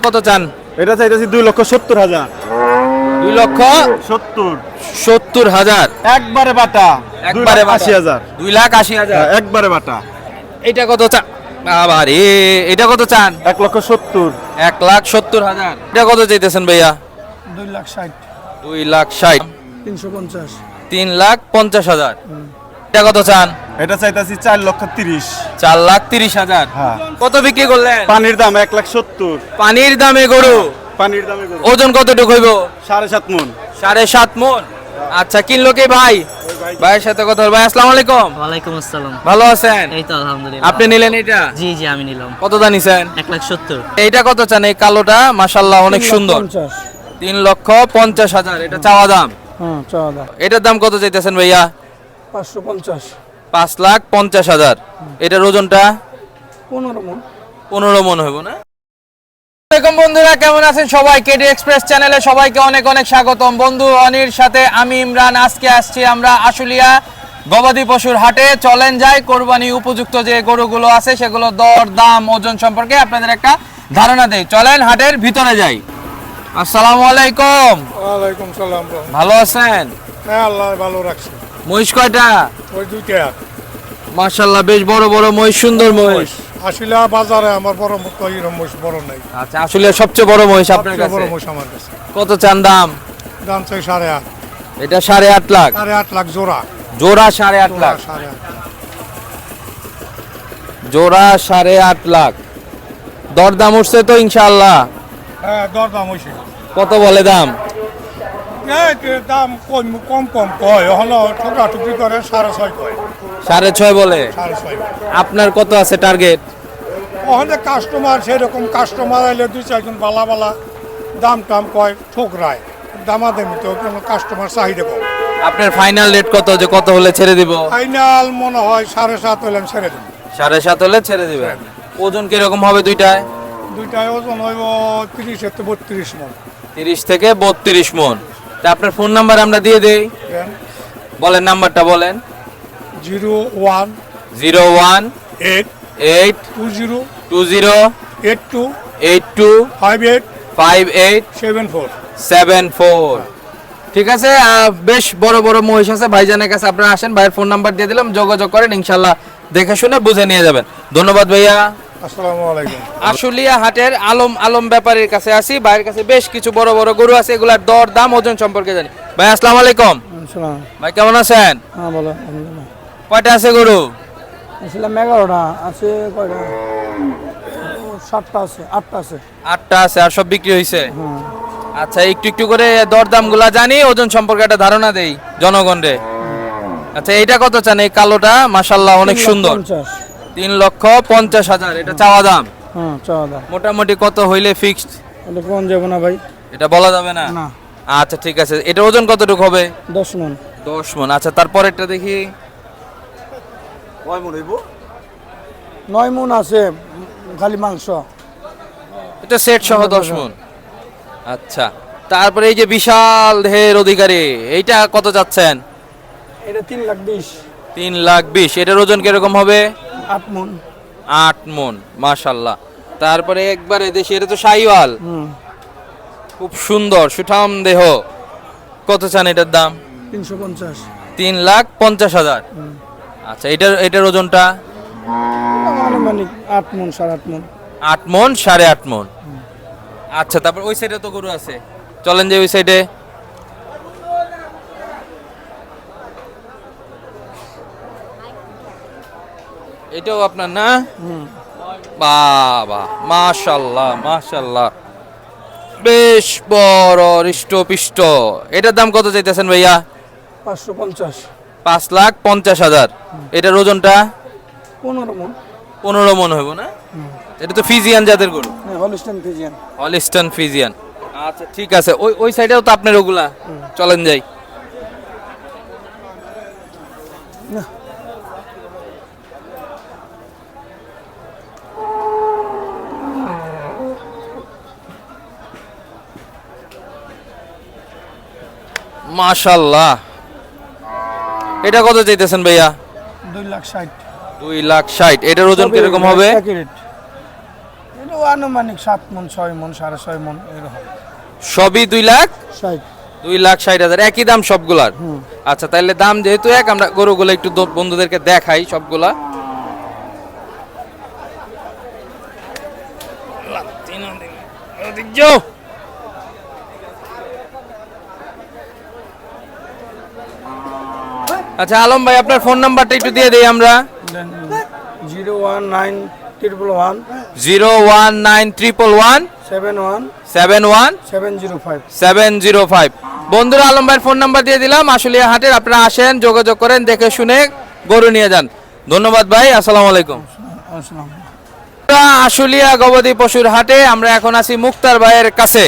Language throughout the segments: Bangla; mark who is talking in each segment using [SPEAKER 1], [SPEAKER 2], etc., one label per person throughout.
[SPEAKER 1] কত চান?
[SPEAKER 2] এটা চাইতেছি দুই লক্ষ সত্তর হাজার।
[SPEAKER 1] দুই লক্ষ
[SPEAKER 2] সত্তর।
[SPEAKER 1] সত্তর হাজার।
[SPEAKER 2] একবারে বাটা।
[SPEAKER 1] একবারে
[SPEAKER 2] আশি হাজার।
[SPEAKER 1] দুই লাখ আশি হাজার।
[SPEAKER 2] হ্যাঁ, একবারে বাটা।
[SPEAKER 1] এটা কত চান? আবার এ এটা কত চান?
[SPEAKER 2] এক লক্ষ সত্তর।
[SPEAKER 1] এক লাখ সত্তর হাজার। এটা কত চাইতেছেন ভাইয়া?
[SPEAKER 3] দুই লাখ ষাট।
[SPEAKER 1] দুই লাখ ষাট।
[SPEAKER 3] তিনশো পঞ্চাশ।
[SPEAKER 1] তিন লাখ পঞ্চাশ হাজার। এটা কত চান?
[SPEAKER 2] এটা চাইতেছি চার লক্ষ তিরিশ।
[SPEAKER 1] চার লাখ তিরিশ হাজার।
[SPEAKER 2] হ্যাঁ।
[SPEAKER 1] কত বিক্রি করলেন?
[SPEAKER 2] পানির দাম এক লাখ সত্তর।
[SPEAKER 1] পানির দামে গরু?
[SPEAKER 2] পানির দামে গরু।
[SPEAKER 1] ওজন কতটুকু হইব?
[SPEAKER 2] সাড়ে সাত মন।
[SPEAKER 1] সাড়ে সাত মন। আচ্ছা কিনলো কে ভাই? ভাইয়ের সাথে কথা বল। ভাই আসসালামু আলাইকুম।
[SPEAKER 4] ওয়ালাইকুম আসসালাম।
[SPEAKER 1] ভালো আছেন?
[SPEAKER 4] এই তো আলহামদুলিল্লাহ।
[SPEAKER 1] আপনি নিলেন এটা?
[SPEAKER 4] জি জি আমি নিলাম।
[SPEAKER 1] কত দানিছেন
[SPEAKER 4] এক লাখ সত্তর।
[SPEAKER 1] এইটা কত চান? এই কালোটা মাশাল্লাহ অনেক সুন্দর। তিন লক্ষ পঞ্চাশ হাজার। এটা চাওয়া দাম?
[SPEAKER 3] হ্যাঁ চাওয়া দাম।
[SPEAKER 1] এটার দাম কত চাইতেছেন ভাইয়া?
[SPEAKER 3] পাঁচশো পঞ্চাশ।
[SPEAKER 1] পাঁচ লাখ পঞ্চাশ হাজার। এটার ওজনটা?
[SPEAKER 3] পনেরো মন।
[SPEAKER 1] পনেরো মন হইব না? আসসালামাইকুম বন্ধুরা কেমন আছেন সবাই? কেডি এক্সপ্রেস চ্যানেলে সবাইকে অনেক অনেক স্বাগতম। বন্ধু অনির সাথে আমি ইমরান। আজকে আসছি আমরা আশুলিয়া গবাদি পশুর হাটে। চলেন যাই কোরবানি উপযুক্ত যে গরুগুলো আছে সেগুলো দর দাম ওজন সম্পর্কে আপনাদের একটা ধারণা দেই। চলেন হাটের ভিতরে যাই। আসসালামু আলাইকুম
[SPEAKER 3] ওয়ালাইকুম সালাম
[SPEAKER 1] ভালো আছেন?
[SPEAKER 3] হ্যাঁ আল্লাহ ভালো রাখছে।
[SPEAKER 1] মহিষ কয়টা?
[SPEAKER 3] ওই দুইটা।
[SPEAKER 1] মাশাল্লাহ বেশ বড় বড় মহিষ সুন্দর মহিষ।
[SPEAKER 3] আসিলা বাজারে আমার বড় এরকম বড় নাই।
[SPEAKER 1] আচ্ছা আসলে সবচেয়ে বড় মহিষ আপনার কাছে?
[SPEAKER 3] বড় মোষ আমার কাছে।
[SPEAKER 1] কত চান দাম?
[SPEAKER 3] দাম চাই সাড়ে আট।
[SPEAKER 1] এটা সাড়ে আট লাখ।
[SPEAKER 3] সাড়ে আট লাখ জোড়া।
[SPEAKER 1] জোড়া সাড়ে আট লাখ। জোড়া সাড়ে আট লাখ। দরদাম উঠছে তো ইনশাল্লাহ
[SPEAKER 3] হ্যাঁ দর দাম হয়েছে
[SPEAKER 1] কত বলে দাম?
[SPEAKER 3] দাম কম কম কম কয়? হলো ঠোকা টুকি করে সাড়ে ছয় কয়।
[SPEAKER 1] সাড়ে ছয় বলে?
[SPEAKER 3] সাড়ে ছয়
[SPEAKER 1] আপনার কত আছে টার্গেট?
[SPEAKER 3] ওখানে কাস্টমার সেরকম কাস্টমার আইলে দুই চারজন বালা বালা দাম টাম কয় ঠোকরায়। দামাদামি তো কোনো কাস্টমার চাহিদা কম।
[SPEAKER 1] আপনার ফাইনাল রেট কত? যে কত হলে ছেড়ে দিব?
[SPEAKER 3] ফাইনাল মনে হয় সাড়ে সাত হলে আমি ছেড়ে দিন
[SPEAKER 1] সাড়ে সাত হলে ছেড়ে দিবে ওজন কীরকম হবে দুইটায়?
[SPEAKER 3] দুইটায় ওজন হইব তিরিশ থেকে বত্রিশ মন।
[SPEAKER 1] তিরিশ থেকে বত্রিশ মন। তা আপনার ফোন নাম্বার আমরা দিয়ে দেই। বলেন নাম্বারটা বলেন।
[SPEAKER 3] Zero one
[SPEAKER 1] zero one
[SPEAKER 3] eight
[SPEAKER 1] eight
[SPEAKER 3] two zero
[SPEAKER 1] two zero
[SPEAKER 3] eight two
[SPEAKER 1] eight two
[SPEAKER 3] five eight
[SPEAKER 1] five eight
[SPEAKER 3] seven four
[SPEAKER 1] seven four ঠিক আছে বেশ বড় বড় মহিষ আছে। ভাইজানের কাছে আপনারা আসেন ভাইয়ের ফোন নাম্বার দিয়ে দিলাম যোগাযোগ করেন ইনশাল্লাহ দেখে শুনে বুঝে নিয়ে যাবেন। ধন্যবাদ ভাইয়া। আশুলিয়া হাটের আলম আলম ব্যাপারীর কাছে আসি ভাইয়ের কাছে বেশ কিছু বড় বড় গরু আছে এগুলার দর দাম ওজন সম্পর্কে জানি। ভাই আসসালামু আলাইকুম। ভাই কেমন আছেন?
[SPEAKER 3] হ্যাঁ বলো
[SPEAKER 1] কয়টা আছে গরু?
[SPEAKER 3] আসলাম এগারোটা আছে কয়টা? সাতটা আছে আটটা আছে।
[SPEAKER 1] আটটা আছে আর সব বিক্রি হয়েছে
[SPEAKER 3] হ্যাঁ।
[SPEAKER 1] আচ্ছা একটু একটু করে দরদামগুলা জানি ওজন সম্পর্কে একটা ধারণা দেই জনগণরে। আচ্ছা এইটা কত চান? এই কালোটা মাসাল্লাহ অনেক সুন্দর। তিন লক্ষ পঞ্চাশ হাজার এটা চাওয়া দাম।
[SPEAKER 3] হ্যাঁ চাওয়া দাম।
[SPEAKER 1] মোটামুটি কত হইলে ফিক্সড
[SPEAKER 3] এটা কোন যাব না ভাই?
[SPEAKER 1] এটা বলা যাবে না?
[SPEAKER 3] না।
[SPEAKER 1] আচ্ছা ঠিক আছে। এটা ওজন কতটুকু হবে?
[SPEAKER 3] দশ মন।
[SPEAKER 1] দশ মন। আচ্ছা তারপরেরটা দেখি।
[SPEAKER 3] নয় মন আছে খালি মাংস।
[SPEAKER 1] এটা সেট সহ দশ মন। আচ্ছা তারপরে এই যে বিশাল দেহের অধিকারী এইটা কত যাচ্ছেন?
[SPEAKER 3] এটা তিন লাখ বিশ।
[SPEAKER 1] তিন লাখ বিশ। এটার ওজন কীরকম হবে?
[SPEAKER 3] আট মন।
[SPEAKER 1] আট মন মাশাল্লাহ তারপরে একবারে দেশি এটা তো
[SPEAKER 3] হুম।
[SPEAKER 1] খুব সুন্দর সুঠাম দেহ। কত চান এটার দাম?
[SPEAKER 3] তিনশো পঞ্চাশ।
[SPEAKER 1] তিন লাখ পঞ্চাশ হাজার। আচ্ছা এটার এটার ওজনটা?
[SPEAKER 3] আনুমানিক আট মন সাড়ে আট মন।
[SPEAKER 1] আট মন সাড়ে আট মন। আচ্ছা তারপর ওই সাইডে তো গরু আছে। চলেন যে ওই সাইডে এটাও আপনার না? বাবা মাশাল্লাহ মাশাল্লাহ। বেশ বড় হৃষ্টপিষ্ট। এটার দাম কত চাইতেছেন ভাইয়া?
[SPEAKER 3] পাঁচশো পঞ্চাশ।
[SPEAKER 1] পাঁচ লাখ পঞ্চাশ হাজার। এটার ওজনটা?
[SPEAKER 3] পনেরো মন।
[SPEAKER 1] পনেরো মন হইব না? এটা তো ফিজিয়ান জাতের গরু।
[SPEAKER 3] হ্যাঁ হলিস্টান ফিজিয়ান।
[SPEAKER 1] হলিস্টন ফিজিয়ান। আচ্ছা ঠিক আছে। ওই ওই সাইডেও তো আপনার ওগুলা। চলেন যাই। মাশাল্লাহ এটা কত চাইতেছেন ভাইয়া?
[SPEAKER 3] দুই লাখ ষাট।
[SPEAKER 1] দুই লাখ ষাট। এটার ওজন কীরকম হবে?
[SPEAKER 3] এটা আনুমানিক সাত মন ছয় মন সাড়ে ছয় মন এরকম।
[SPEAKER 1] সবই দুই লাখ?
[SPEAKER 3] ষাট।
[SPEAKER 1] দুই লাখ ষাট হাজার। একই দাম সবগুলার? আচ্ছা তাহলে দাম যেহেতু এক আমরা গরুগুলো একটু বন্ধুদেরকে দেখাই সবগুলা। যাও। আচ্ছা আলম ভাই আপনার ফোন নাম্বারটা একটু দিয়ে দিই আমরা।
[SPEAKER 3] Zero one nine triple one
[SPEAKER 1] zero one nine triple one
[SPEAKER 3] seven one
[SPEAKER 1] seven one
[SPEAKER 3] seven zero five.
[SPEAKER 1] Seven zero five. বন্ধুরা আলম ভাইয়ের ফোন নাম্বার দিয়ে দিলাম। আসলে হাটের আপনারা আসেন যোগাযোগ করেন দেখে শুনে গরু নিয়ে যান। ধন্যবাদ ভাই আসসালামু আলাইকুম।
[SPEAKER 3] আসসালাম
[SPEAKER 1] আশুলিয়া গবাদি পশুর হাটে আমরা এখন আছি মুক্তার ভাইয়ের কাছে।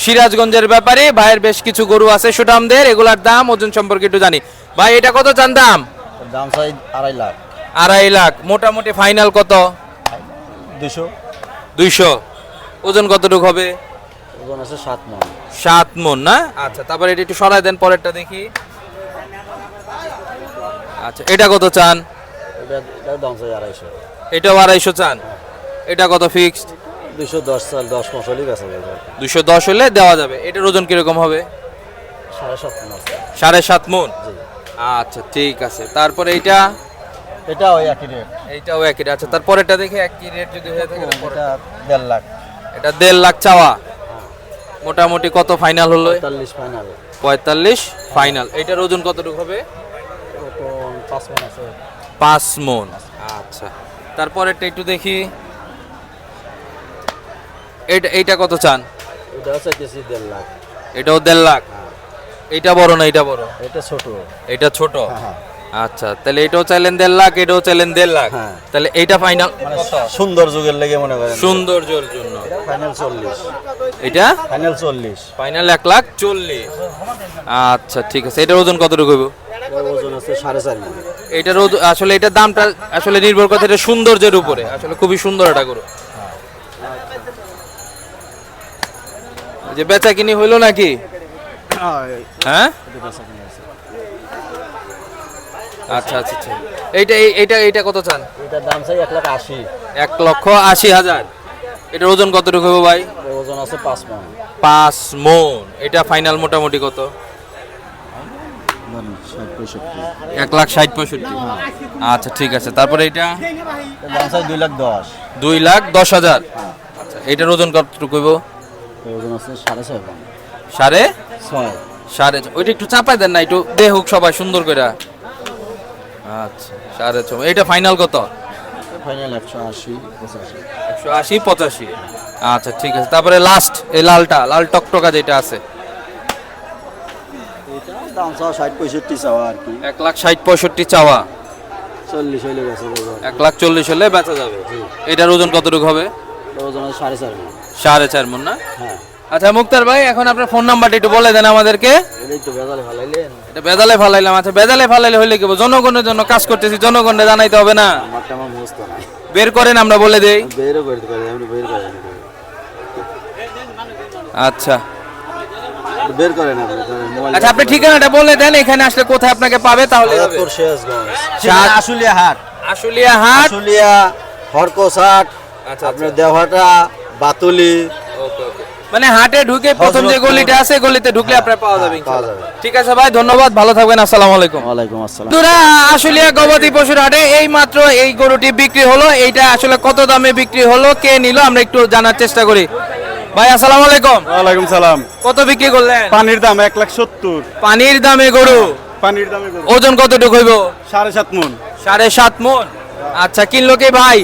[SPEAKER 1] সিরাজগঞ্জের ব্যাপারে ভাইয়ের বেশ কিছু গরু আছে সুঠামদের এগুলার দাম ওজন সম্পর্কে একটু জানি। ভাই এটা কত চান দাম?
[SPEAKER 5] দাম চাই আড়াই লাখ।
[SPEAKER 1] আড়াই লাখ। মোটামুটি ফাইনাল কত?
[SPEAKER 5] দুশো
[SPEAKER 1] দুইশো। ওজন কতটুকু হবে?
[SPEAKER 5] ওজন আছে সাত মন।
[SPEAKER 1] সাত মন না? আচ্ছা তারপরে এটা একটু সরাই দেন পরেরটা দেখি। আচ্ছা এটা কত চান?
[SPEAKER 5] আড়াইশো।
[SPEAKER 1] এটাও আড়াইশো চান। এটা কত ফিক্সড
[SPEAKER 5] দুশো দশ সাল দশ মশালি গেছে বাজার
[SPEAKER 1] দুশো দশ হলে দেওয়া যাবে। এটার ওজন কীরকম হবে?
[SPEAKER 5] সাড়ে সাত মন
[SPEAKER 1] সাড়ে সাত মন? আচ্ছা ঠিক আছে। তারপরে এইটা?
[SPEAKER 5] এটা ওই একই রেট
[SPEAKER 1] এইটাও একই রেট আচ্ছা তারপরেটা দেখে একই রেট যদি হয়ে থাকে
[SPEAKER 5] এটা দেড় লাখ।
[SPEAKER 1] এটা দেড় লাখ চাওয়া। মোটামুটি কত ফাইনাল হলো?
[SPEAKER 5] পঁয়তাল্লিশ ফাইনাল
[SPEAKER 1] পঁয়তাল্লিশ ফাইনাল এটার ওজন কতটুকু হবে?
[SPEAKER 5] পাঁচ মন আছে।
[SPEAKER 1] পাঁচ মন। আচ্ছা। তারপরেরটা একটু দেখি। এটা এইটা কত চান?
[SPEAKER 5] এটাও চাইতেছি দেড় লাখ।
[SPEAKER 1] এটাও দেড় লাখ? এইটা বড় না এটা বড়?
[SPEAKER 5] এটা ছোট।
[SPEAKER 1] এটা ছোট?
[SPEAKER 5] হ্যাঁ
[SPEAKER 1] আচ্ছা তাহলে এটাও চাইলেন দেড় লাখ এটাও চাইলেন দেড় লাখ।
[SPEAKER 5] হ্যাঁ।
[SPEAKER 1] তাহলে এইটা ফাইনাল
[SPEAKER 5] মানে সুন্দর যুগের লেগে মনে করেন।
[SPEAKER 1] সৌন্দর্যের জন্য।
[SPEAKER 5] ফাইনাল চল্লিশ।
[SPEAKER 1] এটা
[SPEAKER 5] ফাইনাল চল্লিশ।
[SPEAKER 1] ফাইনাল এক লাখ চল্লিশ। আচ্ছা ঠিক আছে। এটার ওজন কতটুকু হবে
[SPEAKER 5] এটার ওজন আছে সাড়ে চার
[SPEAKER 1] এটার আসলে এটার দামটা আসলে নির্ভর করতে এটা সৌন্দর্যের উপরে। আসলে খুবই সুন্দর এটা গরু। যে বেচা কিনি হইল নাকি? হ্যাঁ? আচ্ছা আচ্ছা আচ্ছা। এইটা এই- এইটা এইটা কত চান?
[SPEAKER 5] এটার দাম চাই এক লাখ আশি।
[SPEAKER 1] এক লক্ষ আশি হাজার। এটার ওজন কতটুকু হবে ভাই?
[SPEAKER 5] ওজন আছে পাঁচ মন।
[SPEAKER 1] পাঁচ মন। এটা ফাইনাল মোটামুটি কত?
[SPEAKER 5] ষাট পঁয়ষট্টি
[SPEAKER 1] এক লাখ ষাট পঁয়ষট্টি। আচ্ছা ঠিক আছে। তারপরে এটা
[SPEAKER 5] দুই লাখ দশ।
[SPEAKER 1] দুই লাখ দশ হাজার। আচ্ছা এটার ওজন কতটুকু হইব?
[SPEAKER 5] ওজন আছে সাড়ে ছয় মন
[SPEAKER 1] সাড়ে?
[SPEAKER 5] ছয়।
[SPEAKER 1] সাড়ে ওইটা একটু চাপাই দেন না একটু দে হোক সবাই সুন্দর করে। আচ্ছা সাড়ে ছ এটা ফাইনাল কত?
[SPEAKER 5] ফাইনাল একশো আশি পঁচাশি।
[SPEAKER 1] একশো আশি পঁচাশি। আচ্ছা ঠিক আছে। তারপরে লাস্ট এই লালটা লাল টকটকা যেটা আছে।
[SPEAKER 5] দাম চাওয়া ষাট পঁয়ষট্টি চাওয়া আর কি।
[SPEAKER 1] এক লাখ ষাট পঁয়ষট্টি চাওয়া।
[SPEAKER 5] চল্লিশ গেছে ওজন
[SPEAKER 1] এক লাখ চল্লিশ হলে বেচা যাবে। এটার ওজন কতটুকু হবে?
[SPEAKER 5] ওজন আছে সাড়ে চার মন।
[SPEAKER 1] সাড়ে চার মন না?
[SPEAKER 5] হ্যাঁ।
[SPEAKER 1] আচ্ছা মুক্তার ভাই এখন আপনার ফোন নাম্বারটা একটু বলে দেন আমাদেরকে। এটা বেদালে ফালাইলাম। আচ্ছা বেদালে ফালাইলে হইলে কি জনগণের জন্য কাজ করতেছি জনগণকে জানাইতে হবে না? বের করেন আমরা বলে দেই। আচ্ছা।
[SPEAKER 5] বের করেন আপনি
[SPEAKER 1] আচ্ছা আপনি ঠিকানাটা বলে দেন এখানে আসলে কোথায় আপনাকে পাবে তাহলে
[SPEAKER 5] হাট
[SPEAKER 1] হাট
[SPEAKER 5] হরকস হাট আপনার দেওহাটা বাতুলি
[SPEAKER 1] ওকে ওকে। মানে হাটে ঢুকে প্রথম যে গলিটা আছে গলিতে ঢুকলে আপনার পাওয়া যাবে
[SPEAKER 5] পাওয়া। যাবে।
[SPEAKER 1] ঠিক আছে ভাই ধন্যবাদ ভালো থাকবেন আসসালামু আলাইকুম।
[SPEAKER 5] ওয়ালাইকুম আসসালাম।
[SPEAKER 1] বন্ধুরা আশুলিয়া গবাদি পশুর হাটে এই মাত্র এই গরুটি বিক্রি হলো এইটা আসলে কত দামে বিক্রি হলো কে নিল আমরা একটু জানার চেষ্টা করি। ভাই আসসালামু আলাইকুম।
[SPEAKER 2] ওয়ালাইকুম সালাম।
[SPEAKER 1] কত বিক্রি করলেন?
[SPEAKER 2] পানির দাম এক লাখ সত্তর।
[SPEAKER 1] পানির দামে গরু?
[SPEAKER 2] পানির দামে গরু।
[SPEAKER 1] ওজন কতটুকু হইব?
[SPEAKER 2] সাড়ে সাত মন।
[SPEAKER 1] সাড়ে সাত মন। আচ্ছা কিনলো কে ভাই?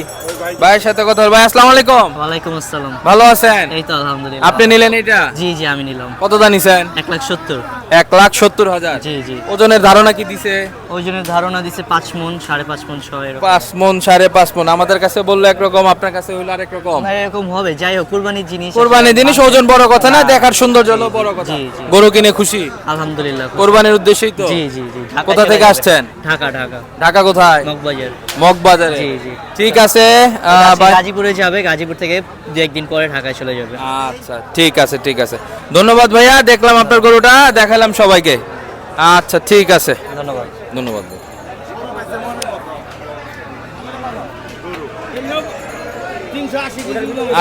[SPEAKER 1] ভাইয়ের সাথে কথা বল ভাই আসসালামু আলাইকুম।
[SPEAKER 4] ওয়ালাইকুম আসসালাম।
[SPEAKER 1] ভালো আছেন?
[SPEAKER 4] এই তো আলহামদুলিল্লাহ।
[SPEAKER 1] আপনি নিলেন এটা?
[SPEAKER 4] জি জি আমি নিলাম।
[SPEAKER 1] কত দা নিছেন?
[SPEAKER 4] এক লাখ সত্তর।
[SPEAKER 1] এক লাখ সত্তর হাজার।
[SPEAKER 4] জি জি।
[SPEAKER 1] ওজনের ধারণা কি দিছে?
[SPEAKER 4] ওই জন্য ধারণা দিছে পাঁচ মন সাড়ে পাঁচ মন ছয়
[SPEAKER 1] পাঁচ মন সাড়ে পাঁচ মন। আমাদের কাছে বলল একরকম আপনার কাছে হইল আরেক রকম।
[SPEAKER 4] এরকম হবে। যাই হোক কুরবানির জিনিস
[SPEAKER 1] কোরবানির জিনিস ওজন বড় কথা না দেখার সৌন্দর্য হলো বড় কথা। গরু কিনে খুশি?
[SPEAKER 4] আলহামদুলিল্লাহ
[SPEAKER 1] কোরবানির উদ্দেশ্যেই তো?
[SPEAKER 4] জি জি জি।
[SPEAKER 1] কোথা থেকে আসছেন?
[SPEAKER 4] ঢাকা ঢাকা।
[SPEAKER 1] ঢাকা কোথায়?
[SPEAKER 4] মগবাজার।
[SPEAKER 1] মগবাজারে।
[SPEAKER 4] জি, জি।
[SPEAKER 1] ঠিক আছে ভাই-
[SPEAKER 4] গাজীপুরে যাবে গাজীপুর থেকে দু একদিন পরে ঢাকায় চলে যাবে।
[SPEAKER 1] আচ্ছা ঠিক আছে ঠিক আছে। ধন্যবাদ ভাইয়া দেখলাম আপনার গরুটা দেখালাম সবাইকে। আচ্ছা ঠিক আছে।
[SPEAKER 4] ধন্যবাদ।
[SPEAKER 1] ধন্যবাদ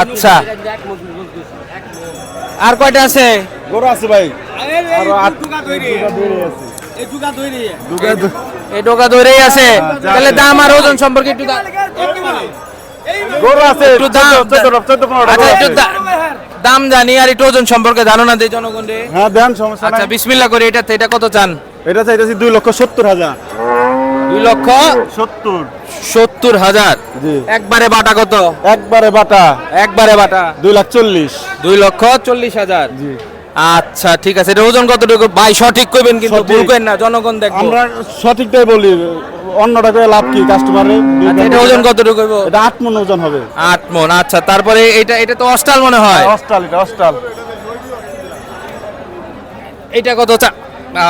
[SPEAKER 1] আচ্ছা। আর কয়টা আছে?
[SPEAKER 2] গরু আছে ভাই। আরও আট দইরে
[SPEAKER 1] এই টোকা ধরেই আছে। তাহলে দাম আর ওজন সম্পর্কে একটু
[SPEAKER 2] গরু আছে
[SPEAKER 1] একটু দাম
[SPEAKER 2] চোদ্দ চোদ্দ পনেরো
[SPEAKER 1] আচ্ছা দাম জানি আর একটু ওজন সম্পর্কে ধারণা দেই জনগণ রে
[SPEAKER 2] হ্যাঁ দেন সমস্যা
[SPEAKER 1] আচ্ছা বিসমিল্লাহ করে এটা এটা কত চান?
[SPEAKER 2] এটা চাইতেছি দুই লক্ষ সত্তর হাজার।
[SPEAKER 1] দুই লক্ষ
[SPEAKER 2] সত্তর।
[SPEAKER 1] সত্তর হাজার। একবারে বাটা কত?
[SPEAKER 2] একবারে বাটা।
[SPEAKER 1] একবারে বাটা।
[SPEAKER 2] দুই লাখ চল্লিশ।
[SPEAKER 1] দুই লক্ষ চল্লিশ হাজার।
[SPEAKER 2] জি।
[SPEAKER 1] আচ্ছা ঠিক আছে এটা ওজন কতটুকু? ভাই সঠিক কইবেন কিন্তু। ভুল করেন না জনগণ দেখব।
[SPEAKER 2] আমরা সঠিকটাই বলি। অন্যটা করে লাভ কি কাস্টমারের
[SPEAKER 1] আচ্ছা, এটা ওজন কতটুকু কইব
[SPEAKER 2] এটা আট মন ওজন হবে।
[SPEAKER 1] আট মন আচ্ছা তারপরে এটা এটা তো অস্টাল মনে হয়।
[SPEAKER 2] অস্টাল এটা অস্টাল।
[SPEAKER 1] এটা কত চান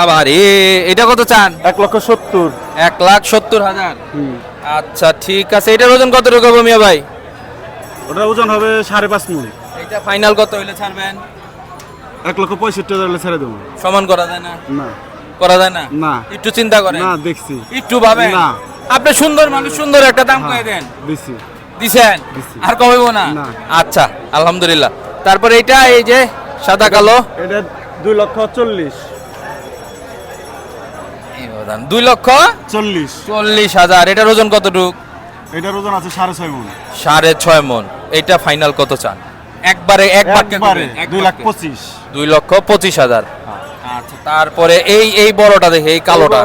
[SPEAKER 1] আবার এটা কত চান?
[SPEAKER 2] এক লক্ষ সত্তর।
[SPEAKER 1] এক লাখ সত্তর হাজার। আচ্ছা ঠিক আছে এটার ওজন কতটুকু হবে মিয়া ভাই?
[SPEAKER 2] ওটা ওজন হবে সাড়ে পাঁচ মন
[SPEAKER 1] এটা ফাইনাল কত হইলে ছাড়বেন?
[SPEAKER 2] এক লক্ষ পঁয়ষট্টি হাজার হলে ছেড়ে দেবো।
[SPEAKER 1] সমান করা যায় না?
[SPEAKER 2] না।
[SPEAKER 1] করা যায় না?
[SPEAKER 2] না।
[SPEAKER 1] একটু চিন্তা করেন।
[SPEAKER 2] না দেখছি।
[SPEAKER 1] একটু ভাবেন।
[SPEAKER 2] না।
[SPEAKER 1] আপনি সুন্দর মানুষ সুন্দর একটা দাম
[SPEAKER 2] হ্যাঁ,
[SPEAKER 1] কয়ে দেন।
[SPEAKER 2] দিছি।
[SPEAKER 1] দিছেন? আর কমাইব না?
[SPEAKER 2] না।
[SPEAKER 1] আচ্ছা আলহামদুলিল্লাহ। তারপরে এটা এই যে সাদা কালো।
[SPEAKER 2] এটা দুই লক্ষ চল্লিশ।
[SPEAKER 1] দুই লক্ষ
[SPEAKER 2] চল্লিশ।
[SPEAKER 1] চল্লিশ হাজার। এটার ওজন কতটুক?
[SPEAKER 2] এটার ওজন আছে সাড়ে ছয় মন।
[SPEAKER 1] সাড়ে ছয় মন। এটা ফাইনাল কত চান? একবারে এক বাক্যে
[SPEAKER 2] দুই লাখ পঁচিশ।
[SPEAKER 1] দুই লক্ষ পঁচিশ হাজার। আচ্ছা তারপরে এই এই বড়টা দেখে এই কালোটা।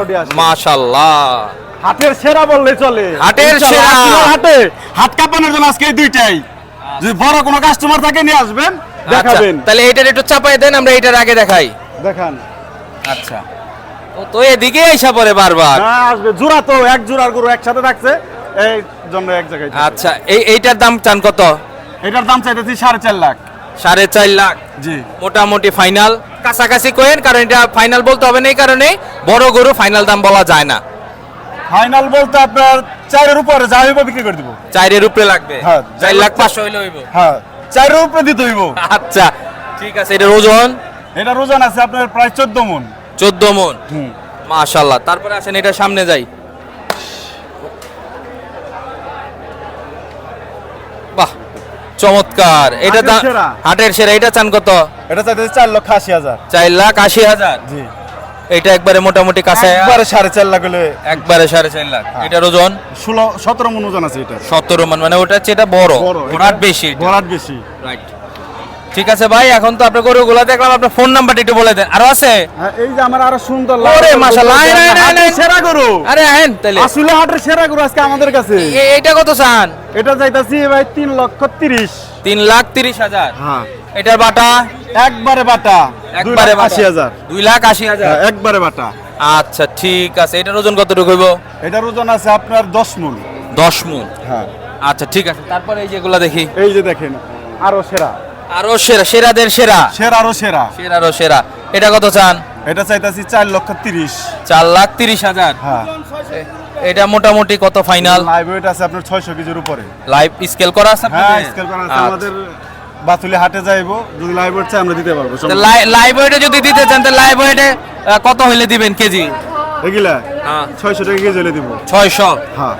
[SPEAKER 2] হাটের সেরা বললে চলে।
[SPEAKER 1] হাটের সেরা।
[SPEAKER 2] হাটে হাট কাঁপানোর জন্য আজকে এই দুইটাই। যদি বড় কোনো কাস্টমার থাকে নিয়ে আসবেন
[SPEAKER 1] আচ্ছা।
[SPEAKER 2] দেখাবেন।
[SPEAKER 1] তাহলে একটু চাপাই দেন আমরা এটার আগে দেখাই।
[SPEAKER 2] দেখান।
[SPEAKER 1] আচ্ছা। ও তো এদিকে আইসা পরে বারবার।
[SPEAKER 2] হ্যাঁ আসবে। জোড়া তো এক জোড়ার গরু একসাথে রাখছে এই জন্য এক জায়গায়
[SPEAKER 1] আচ্ছা এই এইটার দাম চান কত?
[SPEAKER 2] এটার দাম চাইতেছি সাড়ে চার লাখ।
[SPEAKER 1] সাড়ে চার লাখ।
[SPEAKER 2] জি।
[SPEAKER 1] মোটামুটি ফাইনাল। কাছাকাছি কোয়েন কারণ এটা ফাইনাল বলতে হবে না এই কারণে। বড় গরু ফাইনাল দাম বলা যায় না।
[SPEAKER 2] ফাইনাল বলতে আপনার চারের উপরে যা হইব বিক্রি করে দিব।
[SPEAKER 1] চারের উপরে লাগবে?
[SPEAKER 2] হ্যাঁ,
[SPEAKER 1] চার লাখ পাঁচশো হইলে হইব।
[SPEAKER 2] হ্যাঁ চারের উপরে দিতে হইব।
[SPEAKER 1] আচ্ছা ঠিক আছে এটার ওজন?
[SPEAKER 2] এটার ওজন আছে আপনার প্রায় চোদ্দ মন।
[SPEAKER 1] চোদ্দ মন।
[SPEAKER 2] হুম।
[SPEAKER 1] মাশাল্লাহ তারপরে আসেন এটা সামনে যাই। চমৎকার। এটা
[SPEAKER 2] হাটের সেরা।
[SPEAKER 1] এটা চান কত?
[SPEAKER 2] এটা চাইতে চার লক্ষ আশি হাজার।
[SPEAKER 1] চার লাখ আশি হাজার?
[SPEAKER 2] জি।
[SPEAKER 1] এটা একবারে মোটামুটি কাছে
[SPEAKER 2] একবারে সাড়ে চার লাখ হলে
[SPEAKER 1] একবারে সাড়ে চার লাখ। এটার ওজন?
[SPEAKER 2] ষোলো সতেরো মন ওজন আছে এটা
[SPEAKER 1] সতেরো মন মানে ওটা হচ্ছে এটা বড়।
[SPEAKER 2] বড়।
[SPEAKER 1] বেশি।
[SPEAKER 2] ভরাট বেশি।
[SPEAKER 1] রাইট ঠিক আছে ভাই এখন তো আপনার গরুগুলো দেখলাম আপনার ফোন নাম্বারটা একটু বলে দেন। আরও আছে?
[SPEAKER 2] হ্যাঁ, এই যে আমার আরও সুন্দর
[SPEAKER 1] ওরে মাশাআল্লাহ।
[SPEAKER 2] সেরা গরু।
[SPEAKER 1] আরে আহেন তাহলে
[SPEAKER 2] আসলে হাটের সেরা গরু আজকে আমাদের কাছে।
[SPEAKER 1] এইটা কত চান?
[SPEAKER 2] এটা চাইতাছি ভাই তিন লক্ষ তিরিশ।
[SPEAKER 1] তিন লাখ তিরিশ হাজার।
[SPEAKER 2] হ্যাঁ।
[SPEAKER 1] এটার বাটা?
[SPEAKER 2] একবারে বাটা।
[SPEAKER 1] একবারে
[SPEAKER 2] লাখ আশি হাজার।
[SPEAKER 1] দুই লাখ আশি হাজার?
[SPEAKER 2] হ্যাঁ, একবারে বাটা।
[SPEAKER 1] আচ্ছা ঠিক আছে। এটার ওজন কতটুকু হইব?
[SPEAKER 2] এটার ওজন আছে আপনার দশ মন।
[SPEAKER 1] দশ মুন?
[SPEAKER 2] হ্যাঁ।
[SPEAKER 1] আচ্ছা ঠিক আছে। তারপরে এই যেগুলো দেখি।
[SPEAKER 2] এই যে দেখেন আরও সেরা।
[SPEAKER 1] আরও সেরা সেরাদের সেরা।
[SPEAKER 2] সেরা আরও সেরা।
[SPEAKER 1] সেরারও সেরা। এটা কত চান?
[SPEAKER 2] এটা চাইতাছি চার লক্ষ তিরিশ।
[SPEAKER 1] চার লাখ তিরিশ হাজার।
[SPEAKER 2] হ্যাঁ।
[SPEAKER 1] এটা মোটামুটি কত ফাইনাল
[SPEAKER 2] লাইভ ওয়েট আছে আপনার ছয়শো কেজির উপরে।
[SPEAKER 1] লাইভ স্কেল করা আছে
[SPEAKER 2] হ্যাঁ স্কেল করা আছে।
[SPEAKER 1] আচ্ছা।
[SPEAKER 2] আমাদের বাতুলি হাটে যাইবো। যদি লাইভ ওয়েট চাই আমরা দিতে পারব।
[SPEAKER 1] লাইভ ওয়েটে যদি দিতে চান তাহলে লাইভ ওয়েটে কত হইলে দিবেন কেজি?
[SPEAKER 2] এগুলা?
[SPEAKER 1] হ্যাঁ।
[SPEAKER 2] ছয়শো টাকা কেজি হলে দিব।
[SPEAKER 1] ছয়শো।
[SPEAKER 2] হ্যাঁ।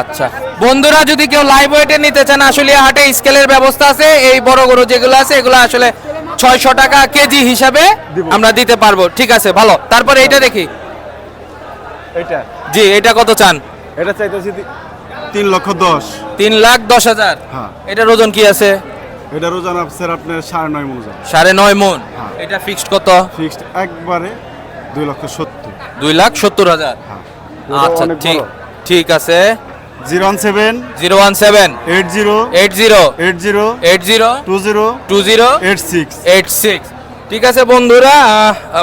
[SPEAKER 1] আচ্ছা। বন্ধুরা যদি কেউ লাইভ ওয়েটে নিতে চান আসলে হাটে স্কেলের ব্যবস্থা আছে। এই বড় গরু যেগুলো আছে এগুলো আসলে ছয়শো টাকা কেজি হিসাবে আমরা দিতে পারব। ঠিক আছে ভালো। তারপরে এটা দেখি।
[SPEAKER 2] এটা
[SPEAKER 1] জি এটা কত চান?
[SPEAKER 2] এটা চাইতেছি তিন লক্ষ দশ।
[SPEAKER 1] তিন লাখ দশ হাজার।
[SPEAKER 2] হ্যাঁ।
[SPEAKER 1] এটার ওজন কি আছে?
[SPEAKER 2] এটার ওজন আপনার আপনার সাড়ে নয় মন
[SPEAKER 1] সাড়ে নয় মন।
[SPEAKER 2] হ্যাঁ।
[SPEAKER 1] এটা ফিক্সড কত?
[SPEAKER 2] ফিক্সড একবারে দুই লক্ষ সত্তর।
[SPEAKER 1] দুই লাখ সত্তর হাজার।
[SPEAKER 2] হ্যাঁ।
[SPEAKER 1] আচ্ছা ঠিক ঠিক আছে।
[SPEAKER 2] Zero one seven
[SPEAKER 1] zero one seven
[SPEAKER 2] eight zero
[SPEAKER 1] eight zero
[SPEAKER 2] eight zero
[SPEAKER 1] eight zero
[SPEAKER 2] two zero
[SPEAKER 1] two zero
[SPEAKER 2] eight six
[SPEAKER 1] eight six ঠিক আছে বন্ধুরা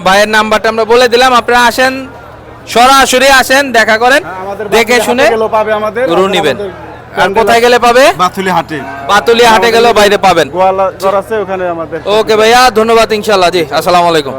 [SPEAKER 1] ভাইয়ের নাম্বারটা আমরা বলে দিলাম আপনারা আসেন সরাসরি আসেন দেখা করেন দেখে শুনে
[SPEAKER 2] পাবে আমাদের
[SPEAKER 1] গরু নিবেন। আর কোথায় গেলে পাবে?
[SPEAKER 2] বাথুলি হাটে।
[SPEAKER 1] পাতুলিয়া হাটে গেলেও বাইরে পাবেন। ওকে ভাইয়া ধন্যবাদ ইনশাল্লাহ জি আসসালামু আলাইকুম।